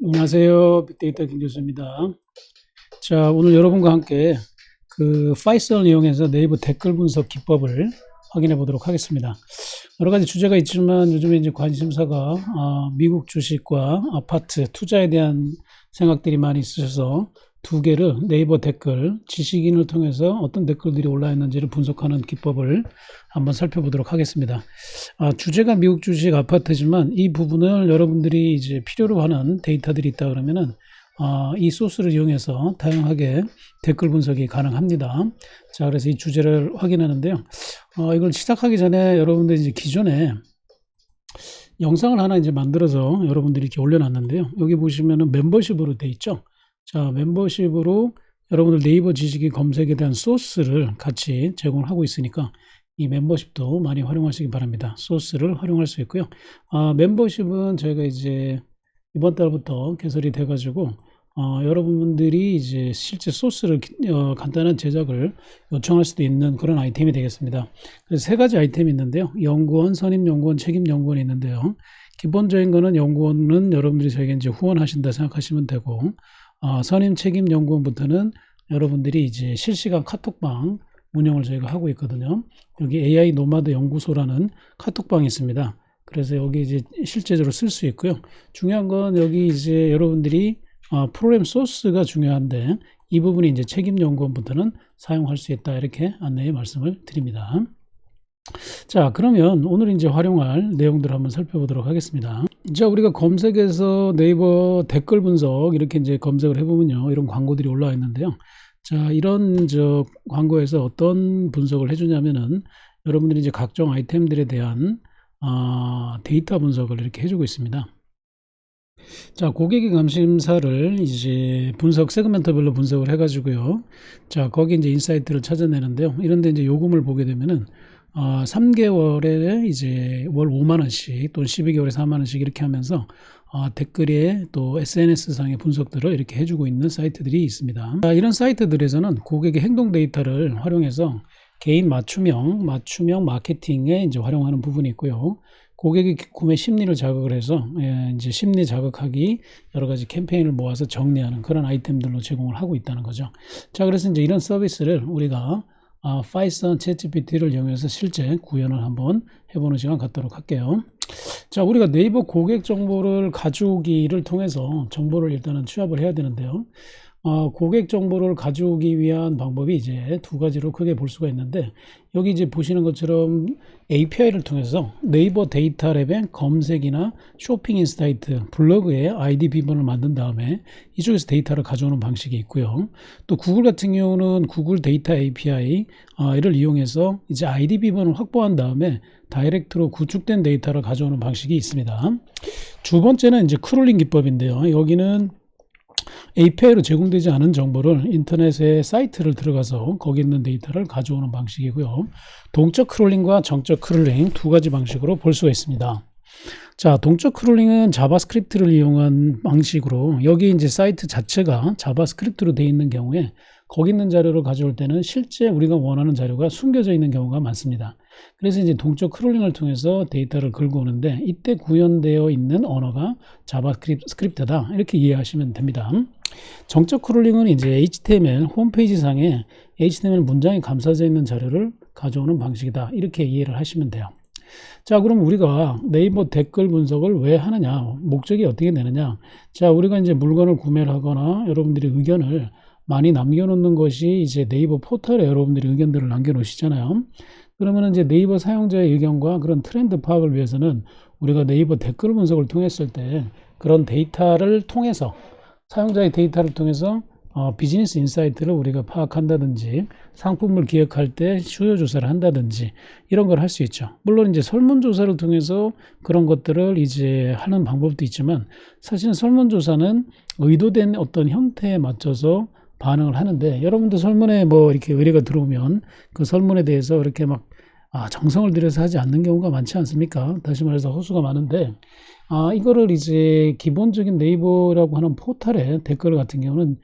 안녕하세요. 빅데이터 김 교수입니다. 자, 오늘 여러분과 함께 그 파이썬을 이용해서 네이버 댓글 분석 기법을 확인해 보도록 하겠습니다. 여러 가지 주제가 있지만 요즘에 이제 관심사가 아, 미국 주식과 아파트 투자에 대한 생각들이 많이 있으셔서 두 개를 네이버 댓글 지식인을 통해서 어떤 댓글들이 올라 있는지를 분석하는 기법을 한번 살펴보도록 하겠습니다. 아, 주제가 미국 주식 아파트지만 이 부분을 여러분들이 이제 필요로 하는 데이터들이 있다 그러면은 아, 이 소스를 이용해서 다양하게 댓글 분석이 가능합니다. 자, 그래서 이 주제를 확인하는데요. 어, 이걸 시작하기 전에 여러분들 이제 기존에 영상을 하나 이제 만들어서 여러분들이 이렇게 올려놨는데요. 여기 보시면은 멤버십으로 돼 있죠. 자, 멤버십으로 여러분들 네이버 지식인 검색에 대한 소스를 같이 제공하고 있으니까 이 멤버십도 많이 활용하시기 바랍니다. 소스를 활용할 수 있고요. 아, 멤버십은 저희가 이제 이번 달부터 개설이 돼가지고 어, 여러분들이 이제 실제 소스를 어, 간단한 제작을 요청할 수도 있는 그런 아이템이 되겠습니다. 세 가지 아이템이 있는데요. 연구원, 선임연구원, 책임연구원이 있는데요. 기본적인 거는 연구원은 여러분들이 저에게 이제 후원하신다 생각하시면 되고, 어, 선임 책임 연구원부터는 여러분들이 이제 실시간 카톡방 운영을 저희가 하고 있거든요. 여기 AI 노마드 연구소라는 카톡방이 있습니다. 그래서 여기 이제 실제적으로 쓸 수 있고요. 중요한 건 여기 이제 여러분들이 어, 프로그램 소스가 중요한데 이 부분이 이제 책임 연구원부터는 사용할 수 있다 이렇게 안내의 말씀을 드립니다. 자 그러면 오늘 이제 활용할 내용들을 한번 살펴보도록 하겠습니다. 자 우리가 검색에서 네이버 댓글 분석 이렇게 이제 검색을 해보면요 이런 광고들이 올라와 있는데요. 자 이런 저 광고에서 어떤 분석을 해주냐면은 여러분들이 이제 각종 아이템들에 대한 어, 데이터 분석을 이렇게 해주고 있습니다. 자, 고객의 감심사를 이제 분석, 세그멘터별로 분석을 해가지고요. 자, 거기 이제 인사이트를 찾아내는데요. 이런데 이제 요금을 보게 되면은, 어, 3개월에 이제 월 5만 원씩 또는 12개월에 4만 원씩 이렇게 하면서, 어, 댓글에 또 SNS상의 분석들을 이렇게 해주고 있는 사이트들이 있습니다. 자, 이런 사이트들에서는 고객의 행동 데이터를 활용해서 개인 맞춤형, 맞춤형 마케팅에 이제 활용하는 부분이 있고요. 고객의 구매 심리를 자극을 해서 예, 이제 심리 자극하기 여러 가지 캠페인을 모아서 정리하는 그런 아이템들로 제공을 하고 있다는 거죠. 자, 그래서 이제 이런 서비스를 우리가 아, 파이썬 챗GPT를 이용해서 실제 구현을 한번 해보는 시간 갖도록 할게요. 자, 우리가 네이버 고객 정보를 가져오기를 통해서 정보를 일단은 취합을 해야 되는데요. 어, 고객 정보를 가져오기 위한 방법이 이제 두 가지로 크게 볼 수가 있는데 여기 이제 보시는 것처럼 API를 통해서 네이버 데이터 랩의 검색이나 쇼핑 인사이트, 블로그에 아이디 비번을 만든 다음에 이쪽에서 데이터를 가져오는 방식이 있고요. 또 구글 같은 경우는 구글 데이터 API를 어, 이용해서 이제 아이디 비번을 확보한 다음에 다이렉트로 구축된 데이터를 가져오는 방식이 있습니다. 두 번째는 이제 크롤링 기법인데요. 여기는 API로 제공되지 않은 정보를 인터넷의 사이트를 들어가서 거기 있는 데이터를 가져오는 방식이고요. 동적 크롤링과 정적 크롤링 두 가지 방식으로 볼 수가 있습니다. 자, 동적 크롤링은 자바스크립트를 이용한 방식으로 여기 이제 사이트 자체가 자바스크립트로 되어 있는 경우에 거기 있는 자료를 가져올 때는 실제 우리가 원하는 자료가 숨겨져 있는 경우가 많습니다. 그래서 이제 동적 크롤링을 통해서 데이터를 긁어 오는데 이때 구현되어 있는 언어가 자바스크립트다 이렇게 이해하시면 됩니다. 정적 크롤링은 이제 HTML 홈페이지 상에 HTML 문장이 감싸져 있는 자료를 가져오는 방식이다 이렇게 이해를 하시면 돼요. 자, 그럼 우리가 네이버 댓글 분석을 왜 하느냐? 목적이 어떻게 되느냐? 자, 우리가 이제 물건을 구매를 하거나 여러분들이 의견을 많이 남겨놓는 것이 이제 네이버 포털에 여러분들이 의견들을 남겨놓으시잖아요. 그러면 이제 네이버 사용자의 의견과 그런 트렌드 파악을 위해서는 우리가 네이버 댓글 분석을 통했을 때 그런 데이터를 통해서 사용자의 데이터를 통해서 어, 비즈니스 인사이트를 우리가 파악한다든지 상품을 기획할 때 수요 조사를 한다든지 이런 걸 할 수 있죠. 물론 이제 설문 조사를 통해서 그런 것들을 이제 하는 방법도 있지만 사실은 설문 조사는 의도된 어떤 형태에 맞춰서 반응을 하는데 여러분도 설문에 뭐 이렇게 의뢰가 들어오면 그 설문에 대해서 이렇게 막 아, 정성을 들여서 하지 않는 경우가 많지 않습니까? 다시 말해서 호수가 많은데 아, 이거를 이제 기본적인 네이버라고 하는 포털의 댓글 같은 경우는 아,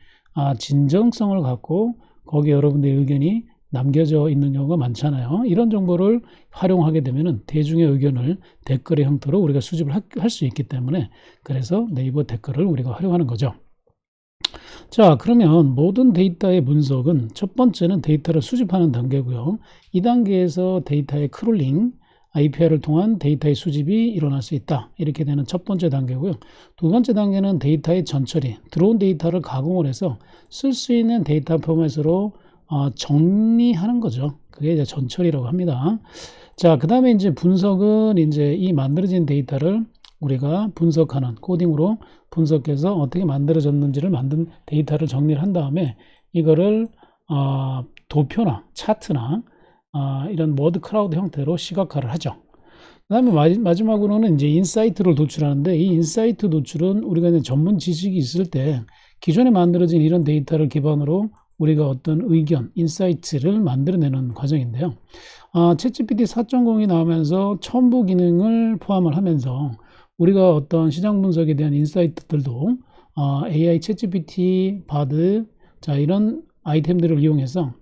진정성을 갖고 거기 여러분들의 의견이 남겨져 있는 경우가 많잖아요. 이런 정보를 활용하게 되면은 대중의 의견을 댓글의 형태로 우리가 수집을 할 수 있기 때문에 그래서 네이버 댓글을 우리가 활용하는 거죠. 자, 그러면 모든 데이터의 분석은 첫 번째는 데이터를 수집하는 단계고요. 이 단계에서 데이터의 크롤링, IPR을 통한 데이터의 수집이 일어날 수 있다. 이렇게 되는 첫 번째 단계고요. 두 번째 단계는 데이터의 전처리, 들어온 데이터를 가공을 해서 쓸 수 있는 데이터 포맷으로 어, 정리하는 거죠. 그게 이제 전처리라고 합니다. 자, 그 다음에 이제 분석은 이제 이 만들어진 데이터를 우리가 분석하는 코딩으로 분석해서 어떻게 만들어졌는지를 만든 데이터를 정리를 한 다음에 이거를 어, 도표나 차트나 어, 이런 워드 클라우드 형태로 시각화를 하죠. 그 다음에 마지막으로는 이제 인사이트를 도출하는데 이 인사이트 도출은 우리가 이제 전문 지식이 있을 때 기존에 만들어진 이런 데이터를 기반으로 우리가 어떤 의견, 인사이트를 만들어내는 과정인데요. 아, 챗GPT 4.0이 나오면서 첨부 기능을 포함을 하면서 우리가 어떤 시장 분석에 대한 인사이트들도 어, AI, 챗GPT, 바드 자 이런 아이템들을 이용해서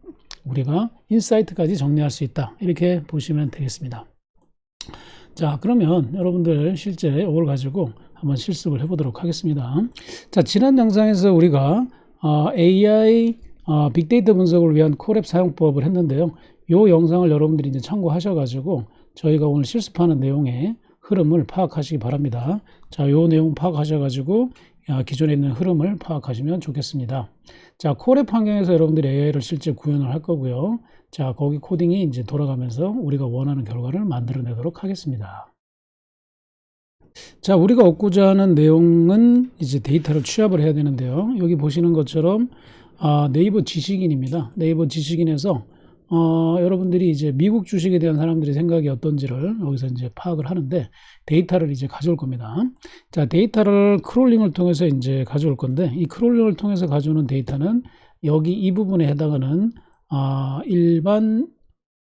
우리가 인사이트까지 정리할 수 있다 이렇게 보시면 되겠습니다. 자 그러면 여러분들 실제 이걸 가지고 한번 실습을 해보도록 하겠습니다. 자 지난 영상에서 우리가 어, AI 어, 빅데이터 분석을 위한 콜앱 사용법을 했는데요. 이 영상을 여러분들이 이제 참고하셔가지고 저희가 오늘 실습하는 내용에 흐름을 파악하시기 바랍니다. 자, 요 내용 파악하셔가지고 기존에 있는 흐름을 파악하시면 좋겠습니다. 자, 콜앱 환경에서 여러분들이 AI를 실제 구현을 할 거고요. 자, 거기 코딩이 이제 돌아가면서 우리가 원하는 결과를 만들어내도록 하겠습니다. 자, 우리가 얻고자 하는 내용은 이제 데이터를 취합을 해야 되는데요. 여기 보시는 것처럼 아, 네이버 지식인입니다. 네이버 지식인에서 어, 여러분들이 이제 미국 주식에 대한 사람들의 생각이 어떤지를 여기서 이제 파악을 하는데 데이터를 이제 가져올 겁니다. 자, 데이터를 크롤링을 통해서 이제 가져올 건데 이 크롤링을 통해서 가져오는 데이터는 여기 이 부분에 해당하는 어, 일반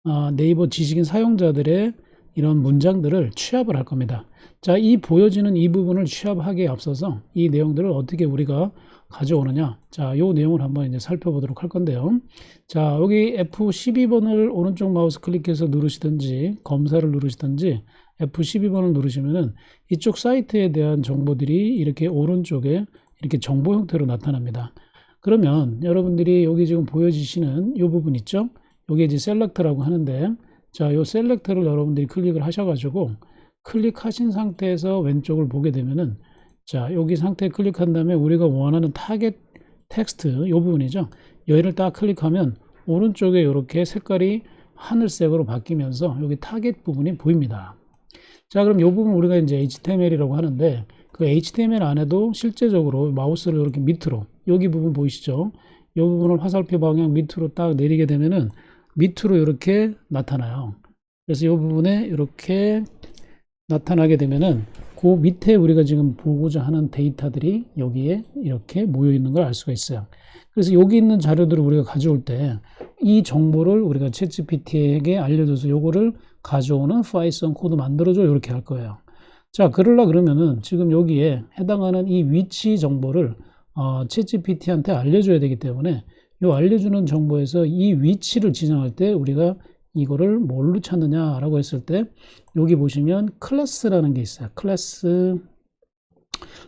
어, 네이버 지식인 사용자들의 이런 문장들을 취합을 할 겁니다. 자, 이 보여지는 이 부분을 취합하기에 앞서서 이 내용들을 어떻게 우리가 가져오느냐. 자, 요 내용을 한번 이제 살펴보도록 할 건데요. 자, 여기 F12번을 오른쪽 마우스 클릭해서 누르시든지 검사를 누르시든지 F12번을 누르시면은 이쪽 사이트에 대한 정보들이 이렇게 오른쪽에 이렇게 정보 형태로 나타납니다. 그러면 여러분들이 여기 지금 보여지시는 이 부분 있죠? 여기 이제 셀렉트라고 하는데 자, 요 셀렉트를 여러분들이 클릭을 하셔가지고 클릭하신 상태에서 왼쪽을 보게 되면은 자, 여기 상태에 클릭한 다음에 우리가 원하는 타겟 텍스트 이 부분이죠. 여기를 딱 클릭하면 오른쪽에 이렇게 색깔이 하늘색으로 바뀌면서 여기 타겟 부분이 보입니다. 자, 그럼 이 부분 우리가 이제 HTML이라고 하는데 그 HTML 안에도 실제적으로 마우스를 이렇게 밑으로 여기 부분 보이시죠? 이 부분을 화살표 방향 밑으로 딱 내리게 되면은 밑으로 이렇게 나타나요. 그래서 이 부분에 이렇게 나타나게 되면은 그 밑에 우리가 지금 보고자 하는 데이터들이 여기에 이렇게 모여 있는 걸 알 수가 있어요. 그래서 여기 있는 자료들을 우리가 가져올 때 이 정보를 우리가 챗GPT에게 알려줘서 요거를 가져오는 파이썬 코드 만들어줘 이렇게 할 거예요. 자, 그러려 그러면은 지금 여기에 해당하는 이 위치 정보를 어, 챗GPT한테 알려줘야 되기 때문에 요 알려주는 정보에서 이 위치를 지정할 때 우리가 이거를 뭘로 찾느냐라고 했을 때 여기 보시면 클래스라는 게 있어요. 클래스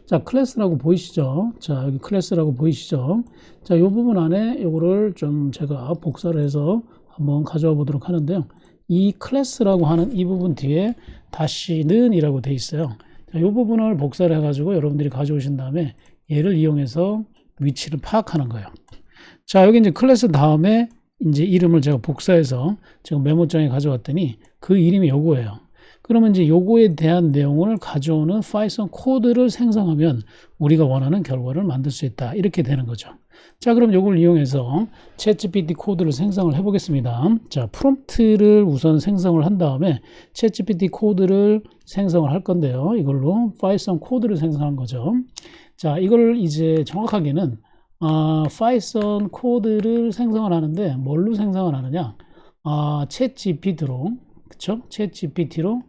자, 클래스라고 보이시죠? 자, 여기 클래스라고 보이시죠? 자, 이 부분 안에 이거를 좀 제가 복사를 해서 한번 가져와 보도록 하는데요. 이 클래스라고 하는 이 부분 뒤에 다시는 이라고 돼 있어요. 자, 이 부분을 복사를 해가지고 여러분들이 가져오신 다음에 얘를 이용해서 위치를 파악하는 거예요. 자, 여기 이제 클래스 다음에 이제 이름을 제가 복사해서 지금 메모장에 가져왔더니 그 이름이 요거예요. 그러면 이제 요거에 대한 내용을 가져오는 파이썬 코드를 생성하면 우리가 원하는 결과를 만들 수 있다. 이렇게 되는 거죠. 자, 그럼 요걸 이용해서 챗GPT 코드를 생성을 해 보겠습니다. 자, 프롬프트를 우선 생성을 한 다음에 챗GPT 코드를 생성을 할 건데요. 이걸로 파이썬 코드를 생성한 거죠. 자, 이걸 이제 정확하게는 아, 파이썬 코드를 생성을 하는데 뭘로 생성을 하느냐? 아, 챗 GPT로 그쵸? 챗 GPT로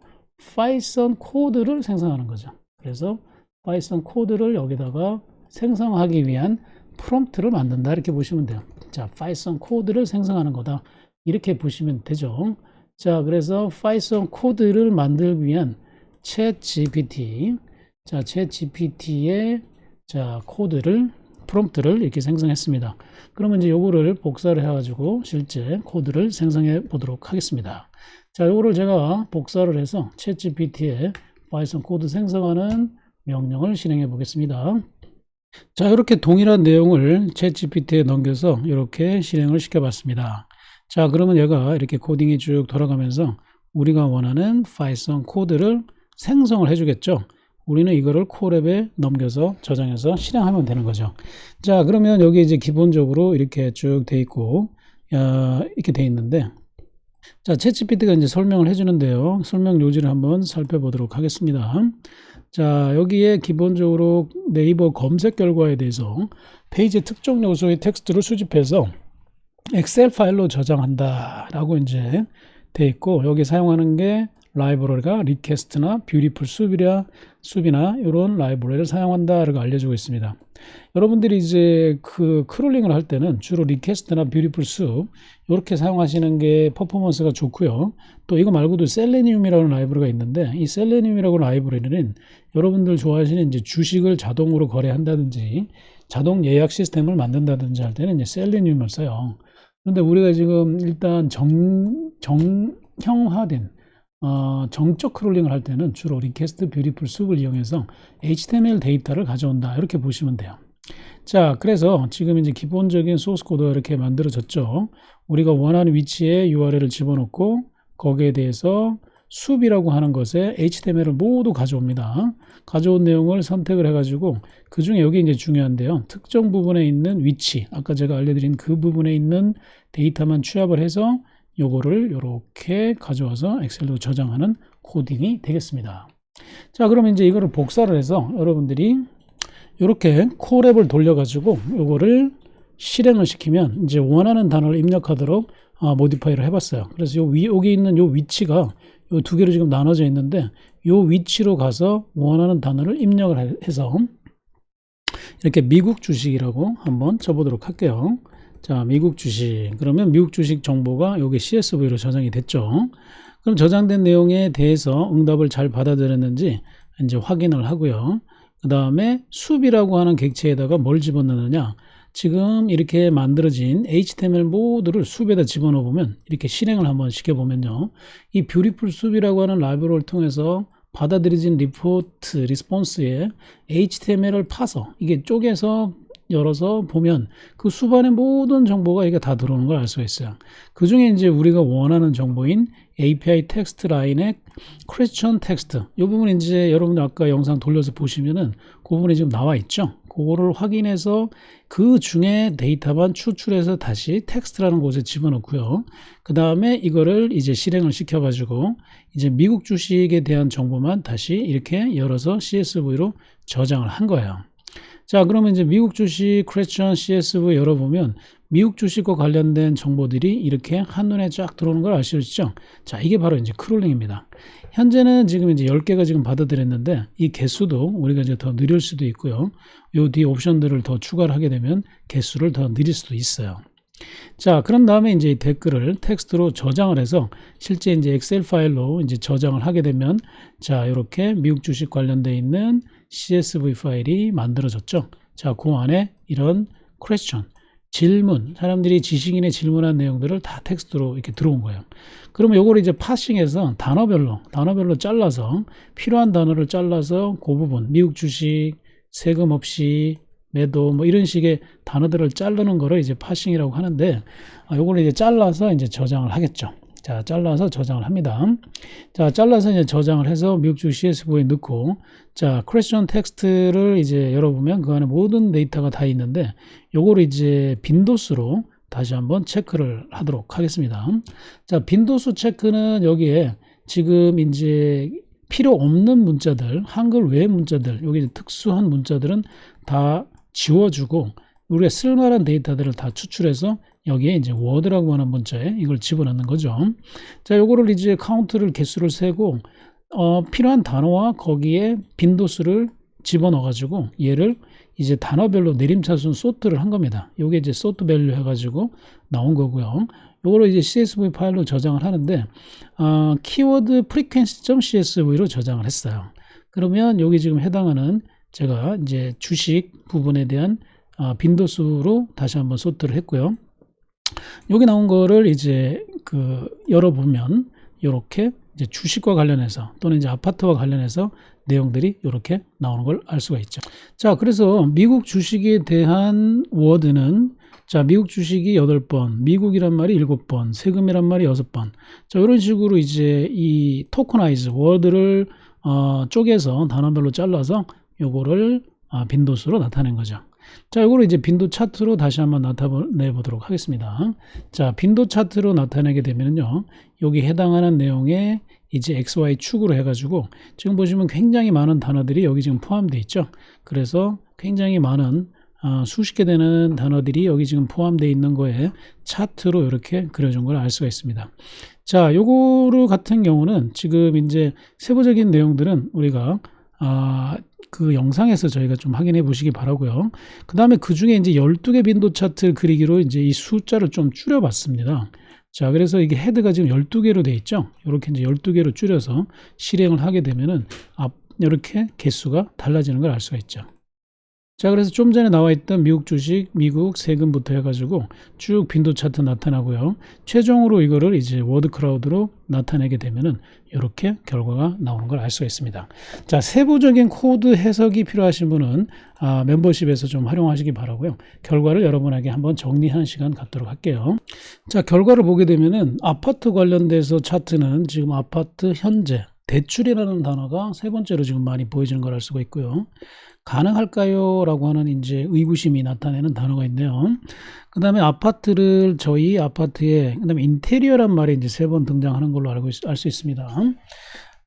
파이썬 코드를 생성하는 거죠. 그래서 파이썬 코드를 여기다가 생성하기 위한 프롬프트를 만든다 이렇게 보시면 돼요. 자, 파이썬 코드를 생성하는 거다. 이렇게 보시면 되죠. 자, 그래서 파이썬 코드를 만들기 위한 챗 GPT, 자, 챗 GPT의 자, 코드를 프롬프트를 이렇게 생성했습니다. 그러면 이제 요거를 복사를 해가지고 실제 코드를 생성해 보도록 하겠습니다. 자, 요거를 제가 복사를 해서 챗 GPT에 파이썬 코드 생성하는 명령을 실행해 보겠습니다. 자, 이렇게 동일한 내용을 챗 GPT에 넘겨서 이렇게 실행을 시켜 봤습니다. 자, 그러면 얘가 이렇게 코딩이 쭉 돌아가면서 우리가 원하는 파이썬 코드를 생성을 해주겠죠. 우리는 이거를 코랩에 넘겨서 저장해서 실행하면 되는 거죠. 자, 그러면 여기 이제 기본적으로 이렇게 쭉 돼 있고, 어, 이렇게 돼 있는데, 자, 챗GPT가 이제 설명을 해주는데요. 설명 요지를 한번 살펴보도록 하겠습니다. 자, 여기에 기본적으로 네이버 검색 결과에 대해서 페이지 특정 요소의 텍스트를 수집해서 엑셀 파일로 저장한다라고 이제 돼 있고 여기 사용하는 게 라이브러리가 리퀘스트나 뷰티풀 숲이라 숲이나 이런 라이브러리를 사용한다라고 알려주고 있습니다. 여러분들이 이제 그 크롤링을 할 때는 주로 리퀘스트나 뷰티풀 숲 이렇게 사용하시는 게 퍼포먼스가 좋고요. 또 이거 말고도 셀레니움이라는 라이브러리가 있는데 이 셀레니움이라고 라이브러리는 여러분들 좋아하시는 이제 주식을 자동으로 거래한다든지 자동 예약 시스템을 만든다든지 할 때는 이제 셀레니움을 써요. 그런데 우리가 지금 일단 정, 정형화된 어, 정적 크롤링을 할 때는 주로 리퀘스트 뷰티풀 숲을 이용해서 HTML 데이터를 가져온다 이렇게 보시면 돼요. 자, 그래서 지금 이제 기본적인 소스 코드가 이렇게 만들어졌죠. 우리가 원하는 위치에 URL을 집어넣고 거기에 대해서 숲이라고 하는 것에 HTML을 모두 가져옵니다. 가져온 내용을 선택을 해가지고 그 중에 여기 이제 중요한데요. 특정 부분에 있는 위치, 아까 제가 알려드린 그 부분에 있는 데이터만 취합을 해서 요거를 이렇게 가져와서 엑셀로 저장하는 코딩이 되겠습니다. 자, 그러면 이제 이거를 복사를 해서 여러분들이 이렇게 코랩을 돌려가지고 요거를 실행을 시키면 이제 원하는 단어를 입력하도록 어, 모디파이를 해봤어요. 그래서 요 위, 여기 있는 요 위치가 요 두 개로 지금 나눠져 있는데 요 위치로 가서 원하는 단어를 입력을 해서 이렇게 미국 주식이라고 한번 쳐보도록 할게요. 자, 미국 주식. 그러면 미국 주식 정보가 여기 CSV로 저장이 됐죠. 그럼 저장된 내용에 대해서 응답을 잘 받아들였는지 이제 확인을 하고요. 그 다음에 숲이라고 하는 객체에다가 뭘 집어넣느냐. 지금 이렇게 만들어진 HTML 모두를 숲에다 집어넣어 보면 이렇게 실행을 한번 시켜보면요. 이 뷰티풀 숲이라고 하는 라이브러리를 통해서 받아들여진 리포트, 리스폰스에 HTML을 파서 이게 쪼개서 열어서 보면 그 수반의 모든 정보가 이게 다 들어오는 걸 알 수가 있어요. 그 중에 이제 우리가 원하는 정보인 API 텍스트 라인의 크리스천 텍스트. 이 부분 이제 여러분들 아까 영상 돌려서 보시면은 그 부분이 지금 나와 있죠. 그거를 확인해서 그 중에 데이터만 추출해서 다시 텍스트라는 곳에 집어넣고요. 그 다음에 이거를 이제 실행을 시켜가지고 이제 미국 주식에 대한 정보만 다시 이렇게 열어서 CSV로 저장을 한 거예요. 자, 그러면 이제 미국 주식 크레션 CSV 열어보면 미국 주식과 관련된 정보들이 이렇게 한눈에 쫙 들어오는 걸 있죠. 자, 이게 바로 이제 크롤링입니다. 현재는 지금 이제 10개가 지금 받아들였는데 이 개수도 우리가 이제 더 느릴 수도 있고요. 요 뒤에 옵션들을 더 추가를 하게 되면 개수를 더 느릴 수도 있어요. 자, 그런 다음에 이제 이 댓글을 텍스트로 저장을 해서 실제 이제 엑셀 파일로 이제 저장을 하게 되면 자, 이렇게 미국 주식 관련돼 있는 CSV 파일이 만들어졌죠. 자, 그 안에 이런 question, 질문, 사람들이 지식인의 질문한 내용들을 다 텍스트로 이렇게 들어온 거예요. 그러면 요거를 이제 파싱해서 단어별로, 단어별로 잘라서 필요한 단어를 잘라서 그 부분, 미국 주식, 세금 없이 매도 뭐 이런 식의 단어들을 자르는 거를 이제 파싱이라고 하는데 아, 요거를 이제 잘라서 이제 저장을 하겠죠. 자, 잘라서 저장을 합니다. 자, 잘라서 이제 저장을 해서 미국주 CSV에 넣고, 자, 크레션 텍스트를 이제 열어보면 그 안에 모든 데이터가 다 있는데, 요거를 이제 빈도수로 다시 한번 체크를 하도록 하겠습니다. 자, 빈도수 체크는 여기에 지금 이제 필요 없는 문자들, 한글 외 문자들, 여기 특수한 문자들은 다 지워주고, 우리가 쓸만한 데이터들을 다 추출해서 여기에 이제 워드라고 하는 문자에 이걸 집어넣는 거죠. 자, 요거를 이제 카운트를 개수를 세고 어, 필요한 단어와 거기에 빈도수를 집어넣어 가지고 얘를 이제 단어별로 내림차순 소트를 한 겁니다. 요게 이제 소트 밸류 해 가지고 나온 거고요. 요거를 이제 CSV 파일로 저장을 하는데 어, 키워드 frequency.csv로 저장을 했어요. 그러면 여기 지금 해당하는 제가 이제 주식 부분에 대한 어, 빈도수로 다시 한번 소트를 했고요. 여기 나온 거를 이제 그 열어보면 이렇게 이제 주식과 관련해서 또는 이제 아파트와 관련해서 내용들이 이렇게 나오는 걸 알 수가 있죠. 자, 그래서 미국 주식에 대한 워드는 자, 미국 주식이 8번, 미국이란 말이 7번, 세금이란 말이 6번. 자, 이런 식으로 이제 이 토커나이즈 워드를 어, 쪼개서 단어별로 잘라서 요거를 아, 빈도수로 나타낸 거죠. 자, 이거를 이제 빈도 차트로 다시 한번 나타내 보도록 하겠습니다. 자, 빈도 차트로 나타내게 되면요. 여기 해당하는 내용에 이제 XY 축으로 해가지고 지금 보시면 굉장히 많은 단어들이 여기 지금 포함되어 있죠. 그래서 굉장히 많은 어, 수십 개 되는 단어들이 여기 지금 포함되어 있는 거에 차트로 이렇게 그려준 걸 알 수가 있습니다. 자, 요거를 같은 경우는 지금 이제 세부적인 내용들은 우리가 아, 그 영상에서 저희가 좀 확인해 보시기 바라고요. 그 다음에 그 중에 이제 12개 빈도 차트를 그리기로 이제 이 숫자를 좀 줄여 봤습니다. 자, 그래서 이게 헤드가 지금 12개로 돼 있죠. 이렇게 이제 12개로 줄여서 실행을 하게 되면은 앞, 이렇게 개수가 달라지는 걸 알 수가 있죠. 자, 그래서 좀 전에 나와 있던 미국 주식, 미국 세금부터 해가지고 쭉 빈도 차트 나타나고요. 최종으로 이거를 이제 워드 크라우드로 나타내게 되면은 이렇게 결과가 나오는 걸 알 수가 있습니다. 자, 세부적인 코드 해석이 필요하신 분은 아, 멤버십에서 좀 활용하시기 바라고요. 결과를 여러분에게 한번 정리하는 시간 갖도록 할게요. 자, 결과를 보게 되면은 아파트 관련돼서 차트는 지금 아파트 현재 대출이라는 단어가 세 번째로 지금 많이 보여지는 걸 알 수가 있고요. 가능할까요? 라고 하는 이제 의구심이 나타내는 단어가 있네요. 그 다음에 아파트를 저희 아파트에, 그 다음에 인테리어란 말이 이제 세 번 등장하는 걸로 알고 알 수 있습니다.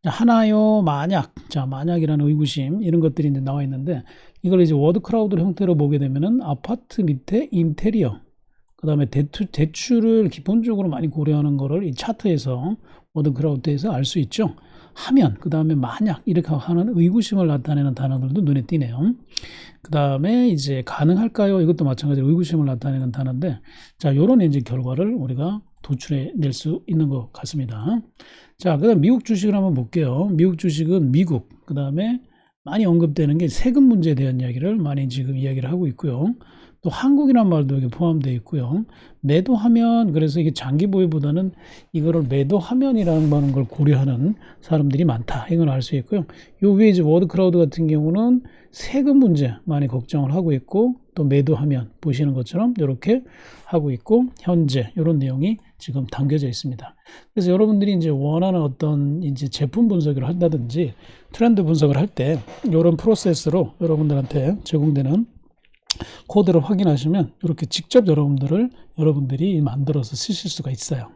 하나요, 만약. 자, 만약이라는 의구심, 이런 것들이 이제 나와 있는데, 이걸 이제 워드 크라우드 형태로 보게 되면은 아파트 밑에 인테리어, 그 다음에 대출, 대출을 기본적으로 많이 고려하는 거를 이 차트에서, 워드 크라우드에서 알 수 있죠. 하면, 그 다음에 만약, 이렇게 하는 의구심을 나타내는 단어들도 눈에 띄네요. 그 다음에 이제 가능할까요? 이것도 마찬가지로 의구심을 나타내는 단어인데, 자, 요런 이제 결과를 우리가 도출해 낼 수 있는 것 같습니다. 자, 그 다음 미국 주식을 한번 볼게요. 미국 주식은 미국, 그 다음에 많이 언급되는 게 세금 문제에 대한 이야기를 많이 지금 이야기를 하고 있고요. 또 한국이란 말도 여기 포함되어 있고요. 매도하면 그래서 이게 장기 보유보다는 이거를 매도하면이라는 걸 고려하는 사람들이 많다. 이건 알 수 있고요. 요 위에 이제 워드 크라우드 같은 경우는 세금 문제 많이 걱정을 하고 있고 또 매도하면 보시는 것처럼 이렇게 하고 있고 현재 이런 내용이 지금 담겨져 있습니다. 그래서 여러분들이 이제 원하는 어떤 이제 제품 분석을 한다든지 트렌드 분석을 할 때 이런 프로세스로 여러분들한테 제공되는 코드를 확인하시면 이렇게 직접 여러분들을 여러분들이 만들어서 쓰실 수가 있어요.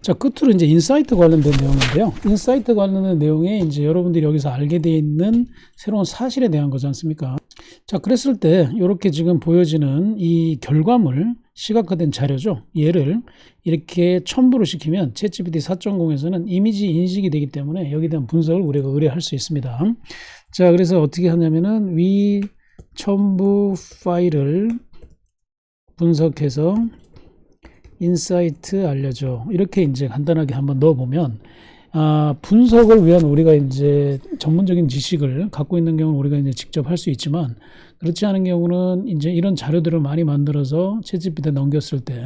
자, 끝으로 이제 인사이트 관련된 내용인데요. 인사이트 관련된 내용에 이제 여러분들이 여기서 알게 되어 있는 새로운 사실에 대한 거지 않습니까? 자, 그랬을 때 이렇게 지금 보여지는 이 결과물 시각화된 자료죠. 얘를 이렇게 첨부를 시키면 챗GPT 4.0에서는 이미지 인식이 되기 때문에 여기에 대한 분석을 우리가 의뢰할 수 있습니다. 자, 그래서 어떻게 하냐면은 위 첨부 파일을 분석해서 인사이트 알려줘. 이렇게 이제 간단하게 한번 넣어보면, 아, 분석을 위한 우리가 이제 전문적인 지식을 갖고 있는 경우는 우리가 이제 직접 할 수 있지만, 그렇지 않은 경우는 이제 이런 자료들을 많이 만들어서 채집비에 넘겼을 때,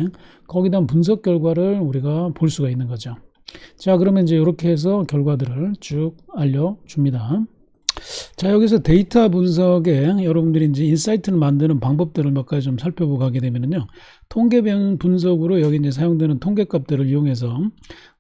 대한 분석 결과를 우리가 볼 수가 있는 거죠. 자, 그러면 이제 이렇게 해서 결과들을 쭉 알려줍니다. 자, 여기서 데이터 분석에 여러분들이 이제 인사이트를 만드는 방법들을 몇 가지 좀 살펴보고 가게 되면요. 통계병 분석으로 여기 이제 사용되는 통계값들을 이용해서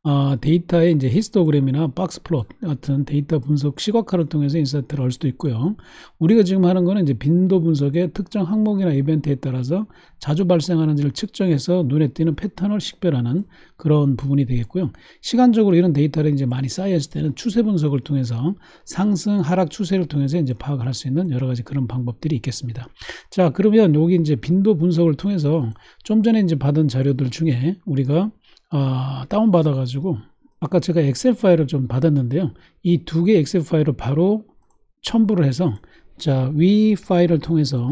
어, 데이터의 이제 히스토그램이나 박스 플롯 같은 데이터 분석 시각화를 통해서 인사이트를 얻을 수도 있고요. 우리가 지금 하는 거는 이제 빈도 분석의 특정 항목이나 이벤트에 따라서 자주 발생하는지를 측정해서 눈에 띄는 패턴을 식별하는 그런 부분이 되겠고요. 시간적으로 이런 데이터를 이제 많이 쌓여있을 때는 추세 분석을 통해서 상승, 하락 추세를 통해서 이제 파악을 할 수 있는 여러 가지 그런 방법들이 있겠습니다. 자, 그러면 여기 이제 빈도 분석을 통해서 좀 전에 이제 받은 자료들 중에 우리가 어, 다운받아 가지고 아까 제가 엑셀 파일을 좀 받았는데요. 이 두 개의 엑셀 파일을 바로 첨부를 해서 자, 위 파일을 통해서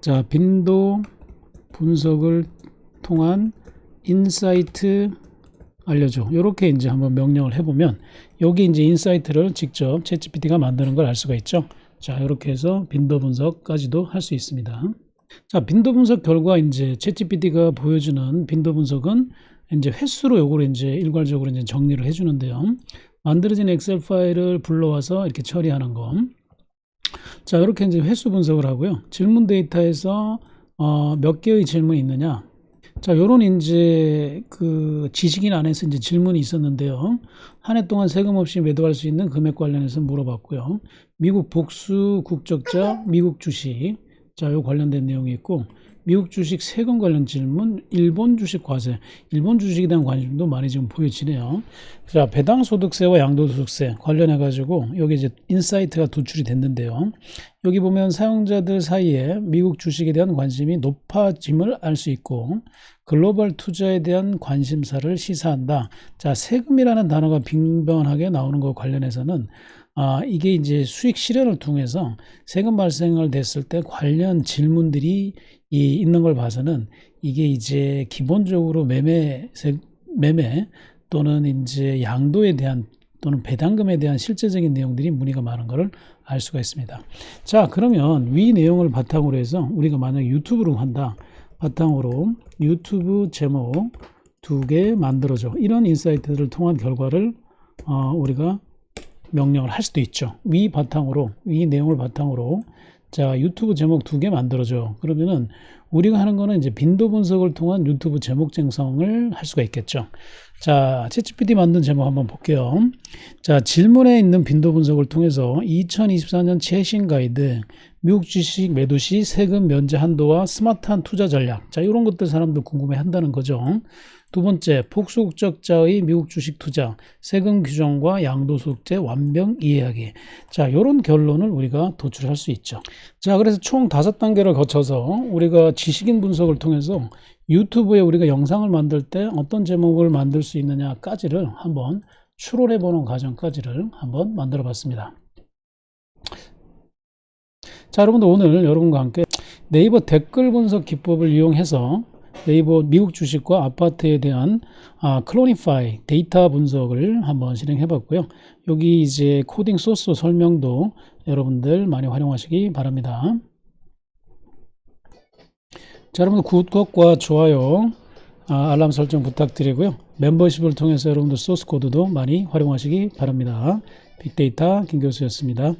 자, 빈도 분석을 통한 인사이트 알려줘. 이렇게 이제 한번 명령을 해보면 여기 이제 인사이트를 직접 챗GPT가 만드는 걸 알 수가 있죠. 자, 이렇게 해서 빈도 분석까지도 할 수 있습니다. 자, 빈도 분석 결과 이제 챗GPT가 보여주는 빈도 분석은 이제 횟수로 요거를 이제 일괄적으로 이제 정리를 해 주는데요. 만들어진 엑셀 파일을 불러와서 이렇게 처리하는 거. 자, 이렇게 이제 횟수 분석을 하고요. 질문 데이터에서 어, 몇 개의 질문이 있느냐. 자, 요런 이제 그 지식인 안에서 이제 질문이 있었는데요. 한 해 동안 세금 없이 매도할 수 있는 금액 관련해서 물어봤고요. 미국 복수 국적자, 미국 주식. 자, 요 관련된 내용이 있고, 미국 주식 세금 관련 질문, 일본 주식 과세, 일본 주식에 대한 관심도 많이 지금 보여지네요. 자, 배당 소득세와 양도소득세 관련해 가지고 여기 이제 인사이트가 도출이 됐는데요. 여기 보면 사용자들 사이에 미국 주식에 대한 관심이 높아짐을 알 수 있고 글로벌 투자에 대한 관심사를 시사한다. 자, 세금이라는 단어가 빈번하게 나오는 것 관련해서는 아, 이게 이제 수익 실현을 통해서 세금 발생을 됐을 때 관련 질문들이 이 있는 걸 봐서는 이게 이제 기본적으로 매매 세- 매매 또는 이제 양도에 대한 또는 배당금에 대한 실제적인 내용들이 문의가 많은 것을 알 수가 있습니다. 자, 그러면 위 내용을 바탕으로 해서 우리가 만약 유튜브로 한다. 바탕으로 유튜브 제목 두 개 만들어줘. 이런 인사이트를 통한 결과를 어, 우리가 명령을 할 수도 있죠. 위 바탕으로, 위 내용을 바탕으로 자, 유튜브 제목 두 개 만들어줘. 그러면은 우리가 하는 거는 이제 빈도 분석을 통한 유튜브 제목 생성을 할 수가 있겠죠. 자, 챗GPT 만든 제목 한번 볼게요. 자, 질문에 있는 빈도 분석을 통해서 2024년 최신 가이드, 미국 주식 매도 시 세금 면제 한도와 스마트한 투자 전략. 자, 이런 것들 사람들 궁금해 한다는 거죠. 두 번째, 복수국적자의 미국 주식 투자, 세금 규정과 양도소득세 완벽 이해하기. 자, 이런 결론을 우리가 도출할 수 있죠. 자, 그래서 총 다섯 단계를 거쳐서 우리가 지식인 분석을 통해서 유튜브에 우리가 영상을 만들 때 어떤 제목을 만들 수 있느냐까지를 한번 추론해 보는 과정까지를 한번 만들어 봤습니다. 자, 여러분들 오늘 여러분과 함께 네이버 댓글 분석 기법을 이용해서 네이버 미국 주식과 아파트에 대한 아, 클로니파이 데이터 분석을 한번 진행해 봤고요. 여기 이제 코딩 소스 설명도 여러분들 많이 활용하시기 바랍니다. 자, 여러분들 구독과 좋아요, 아, 알람 설정 부탁드리고요. 멤버십을 통해서 여러분들 소스 코드도 많이 활용하시기 바랍니다. 빅데이터 김 교수였습니다.